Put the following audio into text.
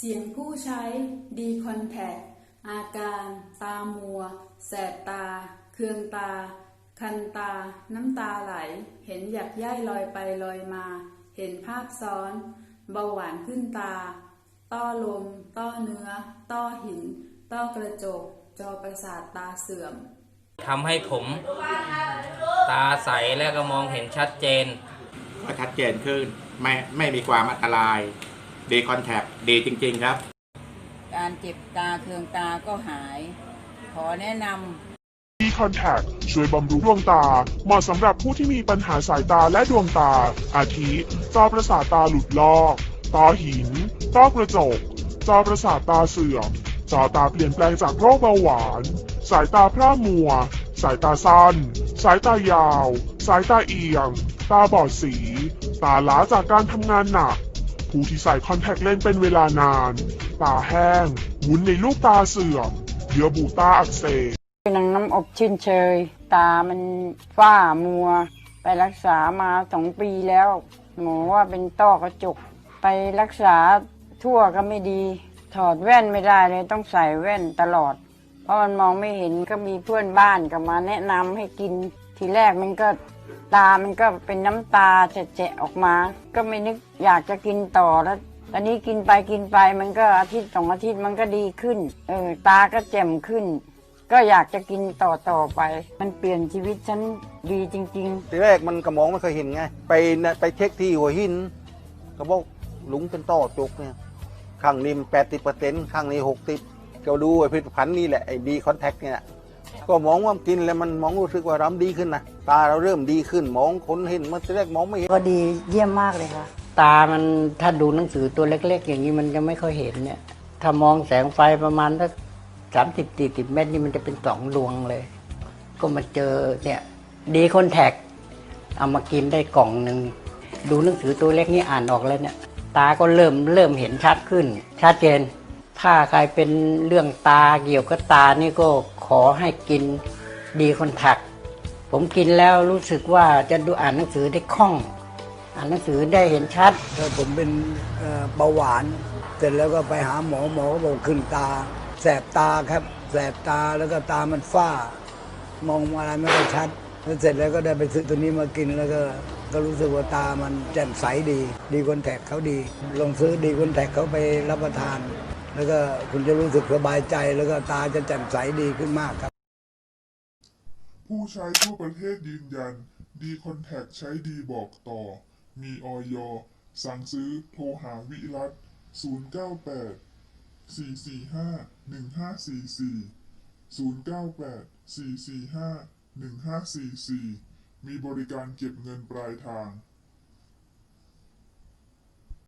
เสียงผู้ใช้ดีคอนแทคอาการ ตามัว แสบตา เคืองตา คันตา น้ำตาไหล เห็นหยักย่ายลอยไปลอยมา เห็นภาพซ้อน เบาหวานขึ้นตา ต้อลม ต้อเนื้อ ต้อหิน ต้อกระจก จอประสาทตาเสื่อมทำให้ผมตาใสและก็มองเห็นชัดเจนก็ชัดเจนขึ้นไม่ไม่มีความอันตราย ดีคอนแทคดีจริง ๆ ครับ การเจ็บตาเคืองตาก็หาย ขอแนะนำดีคอนแทคช่วยบำรุงดวงตา เหมาะสำหรับผู้ที่มีปัญหาสายตาและดวงตา อาทิจอประสาทตาหลุดลอกต้อหินต้อกระจก จอประสาทตาเสื่อม จอตาเปลี่ยนแปลงจากโรคเบาหวาน สายตาพร่ามัว สายตาสั้น สายตายาว สายตาเอียง ตาบอดสี ตาล้าจากการทำงานหนัก ผู้ที่ใส่คอนแทคเลนส์เป็นเวลานาน ตาแห้งหมุนในลูกตาเสื่อมเยื่อบุตาอักเสบนางน้ำอบชื่นเชย ตามันฝ้ามัว ไปรักษามาสองปีแล้ว หมอว่าเป็นต้อกระจก ไปรักษาทั่วก็ไม่ดี ถอดแว่นไม่ได้เลยต้องใส่แว่นตลอด เพราะมันมองไม่เห็นก็มีเพื่อนบ้านก็มาแนะนำให้กินทีแรกมันก็ ตามันก็เป็นน้ำตาแจะๆออกมา ก็ไม่นึกอยากจะกินต่อแล้วตอนนี้กินไปกินไปมันก็อาทิตย์สองอาทิตย์มันก็ดีขึ้น เออตาก็แจ่มขึ้น ก็อยากจะกินต่อต่อไป มันเปลี่ยนชีวิตฉันดีจริงๆทีแรกมันกระมองไม่เคยเห็นไง ไปนะไปเช็คที่หัวหินก็บอกหลุงเป็นต้อจุกเนี่ยข้างนี้แปดสิบเปอร์เซ็นต์ข้างนี้หกสิบก็ดูไอ้ผลิตภัณฑ์นี่แหละไอ้ดีคอนแทคเนี่ย ก็มองว่ากินแล้วมันมองรู้สึกว่าเราดีขึ้นนะตาเราเริ่มดีขึ้นมองคนเห็นมันทีแรกมองไม่เห็นก็ดีเยี่ยมมากเลยค่ะ ตามันถ้าดูหนังสือตัวเล็ก ๆ อย่างนี้มันจะไม่ค่อยเห็นเนี่ย ถ้ามองแสงไฟประมาณสักสามสิบสี่สิบเมตรนี่มันจะเป็นสองดวงเลย ก็มาเจอเนี่ยดีคอนแทคเอามากินได้กล่องหนึ่งดูหนังสือตัวเล็กนี่อ่านออกแล้วเนี่ย ตาก็เริ่มเริ่มเห็นชัดขึ้น ชัดเจน ถ้าใครเป็นเรื่องตาเกี่ยวกับตานี่ก็ ขอให้กินดีคอนแทคผมกินแล้วรู้สึกว่าจะดูอ่านหนังสือได้คล่อง อ่านหนังสือได้เห็นชัดถ้าผมเป็นเอ่อเบาหวาน เสร็จแล้วก็ไปหาหมอหมอก็บอกขึ้นตา แสบตาครับ แสบตาแล้วก็ตามันฝ้า มองอะไรไม่ค่อยชัดแล้วเสร็จแล้วก็ได้ไปซื้อตัวนี้มากินแล้วก็ก็รู้สึกว่าตามันแจ่มใสดี ดีคอนแทคเขาดี ลองซื้อดีคอนแทคเขาไปรับประทาน แล้วก็คุณจะรู้สึกสบายใจแล้วก็ตาจะแจ่มใสดีขึ้นมากครับ ผู้ใช้ทั่วประเทศยืนยัน ดีคอนแทคใช้ดีบอกต่อ มีออยสั่งซื้อโทรหาวิรัต098 445 1544 098 445 1544 มีบริการเก็บเงินปลายทาง